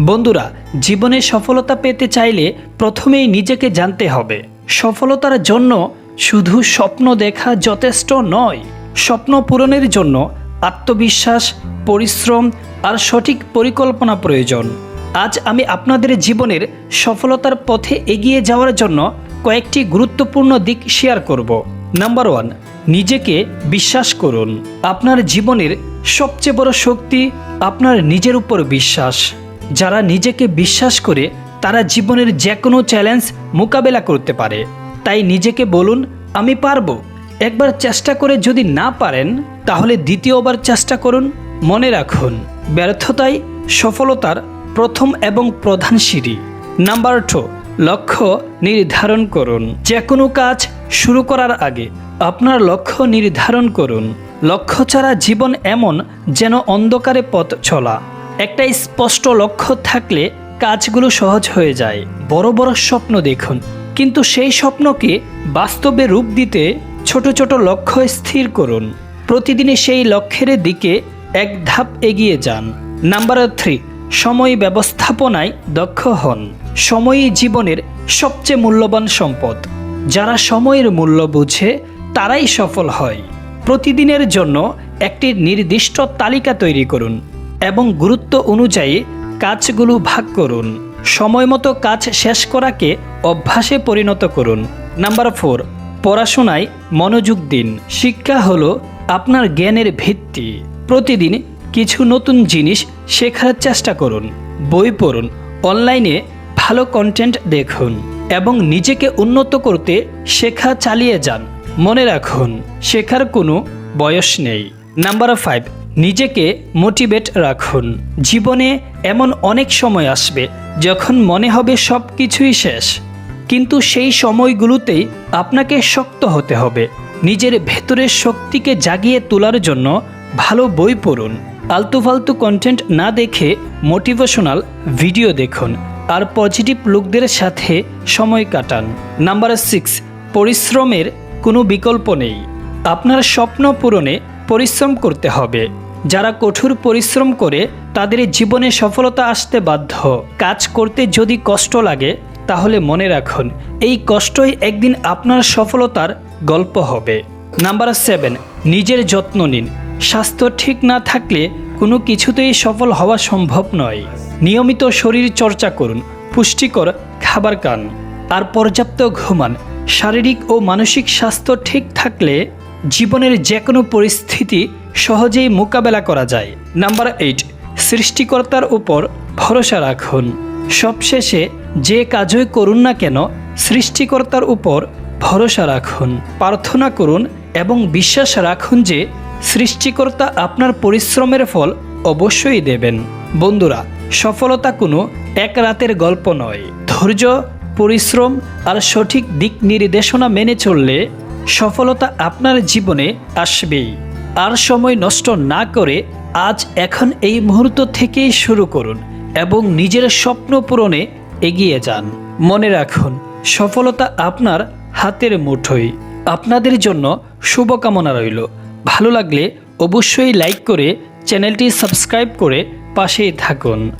বন্ধুরা, জীবনে সফলতা পেতে চাইলে প্রথমেই নিজেকে জানতে হবে, সফলতার জন্য শুধু স্বপ্ন দেখা যথেষ্ট নয়, স্বপ্ন পূরণের জন্য আত্মবিশ্বাস, পরিশ্রম আর সঠিক পরিকল্পনা প্রয়োজন। আজ আমি আপনাদের জীবনের সফলতার পথে এগিয়ে যাওয়ার জন্য কয়েকটি গুরুত্বপূর্ণ দিক শেয়ার করব। নাম্বার ওয়ান, নিজেকে বিশ্বাস করুন। আপনার জীবনের সবচেয়ে বড় শক্তি আপনার নিজের উপর বিশ্বাস। যারা নিজেকে বিশ্বাস করে তারা জীবনের যে কোনো চ্যালেঞ্জ মোকাবেলা করতে পারে। তাই নিজেকে বলুন, আমি পারব। একবার চেষ্টা করে যদি না পারেন, তাহলে দ্বিতীয়বার চেষ্টা করুন, মনে রাখুন। ব্যর্থতাই সফলতার প্রথম এবং প্রধান সিঁড়ি। নাম্বার টু, লক্ষ্য নির্ধারণ করুন। যে কোনো কাজ শুরু করার আগে আপনার লক্ষ্য নির্ধারণ করুন। লক্ষ্য ছাড়া জীবন এমন যেন অন্ধকারে পথ চলা। একটা স্পষ্ট লক্ষ্য থাকলে কাজগুলো সহজ হয়ে যায়। বড় বড় স্বপ্ন দেখুন। কিন্তু সেই স্বপ্নকে বাস্তবে রূপ দিতে ছোট ছোট লক্ষ্য স্থির করুন। প্রতিদিনে সেই লক্ষ্যের দিকে এক ধাপ এগিয়ে যান। নাম্বার থ্রি, সময় ব্যবস্থাপনায় দক্ষ হন। সময়ই জীবনের সবচেয়ে মূল্যবান সম্পদ। যারা সময়ের মূল্য বুঝে, তারাই সফল হয়। প্রতিদিনের জন্য একটি নির্দিষ্ট তালিকা তৈরি করুন। এবং গুরুত্ব অনুযায়ী কাজগুলো ভাগ করুন। সময় মতো কাজ শেষ করাকে অভ্যাসে পরিণত করুন। নাম্বার ফোর, পড়াশোনায় মনোযোগ দিন। শিক্ষা হলো আপনার জ্ঞানের ভিত্তি। প্রতিদিন কিছু নতুন জিনিস শেখার চেষ্টা করুন। বই পড়ুন। অনলাইনে ভালো কন্টেন্ট দেখুন এবং নিজেকে উন্নত করতে শেখা চালিয়ে যান। মনে রাখুন, শেখার কোনো বয়স নেই। নাম্বার ফাইভ নিজেকে মোটিভেট রাখুন। জীবনে এমন অনেক সময় আসবে যখন মনে হবে সব কিছুই শেষ। কিন্তু সেই সময়গুলোতেই আপনাকে শক্ত হতে হবে। নিজের ভেতরের শক্তিকে জাগিয়ে তোলার জন্য ভালো বই পড়ুন। আলতু ফালতু কন্টেন্ট না দেখে মোটিভেশনাল ভিডিও দেখুন আর পজিটিভ লোকদের সাথে সময় কাটান। নাম্বার সিক্স পরিশ্রমের কোনো বিকল্প নেই। আপনার স্বপ্ন পূরণে পরিশ্রম করতে হবে। যারা কঠোর পরিশ্রম করে তাদের জীবনে সফলতা আসতে বাধ্য। কাজ করতে যদি কষ্ট লাগে, তাহলে মনে রাখুন, এই কষ্টই একদিন আপনার সফলতার গল্প হবে। নাম্বার সেভেন, নিজের যত্ন নিন। স্বাস্থ্য ঠিক না থাকলে কোনো কিছুতেই সফল হওয়া সম্ভব নয়। নিয়মিত শরীর চর্চা করুন, পুষ্টিকর খাবার খান। আর পর্যাপ্ত ঘুমান। শারীরিক ও মানসিক স্বাস্থ্য ঠিক থাকলে জীবনের যে কোনো পরিস্থিতি সহজেই মোকাবেলা করা যায়। নাম্বার এইট সৃষ্টিকর্তার উপর ভরসা রাখুন। সবশেষে যে কাজই করুন না কেন, সৃষ্টিকর্তার উপর ভরসা রাখুন। প্রার্থনা করুন এবং বিশ্বাস রাখুন যে সৃষ্টিকর্তা আপনার পরিশ্রমের ফল অবশ্যই দেবেন। বন্ধুরা, সফলতা কোনো এক রাতের গল্প নয়। ধৈর্য, পরিশ্রম আর সঠিক দিক নির্দেশনা মেনে চললে সফলতা আপনার জীবনে আসবেই। আর সময় নষ্ট না করে আজ এখন এই মুহূর্ত থেকেই শুরু করুন এবং নিজের স্বপ্ন পূরণে এগিয়ে যান। মনে রাখুন, সফলতা আপনার হাতের মুঠোই আপনাদের জন্য শুভকামনা রইল। ভালো লাগলে অবশ্যই লাইক করে চ্যানেলটি সাবস্ক্রাইব করে পাশেই থাকুন।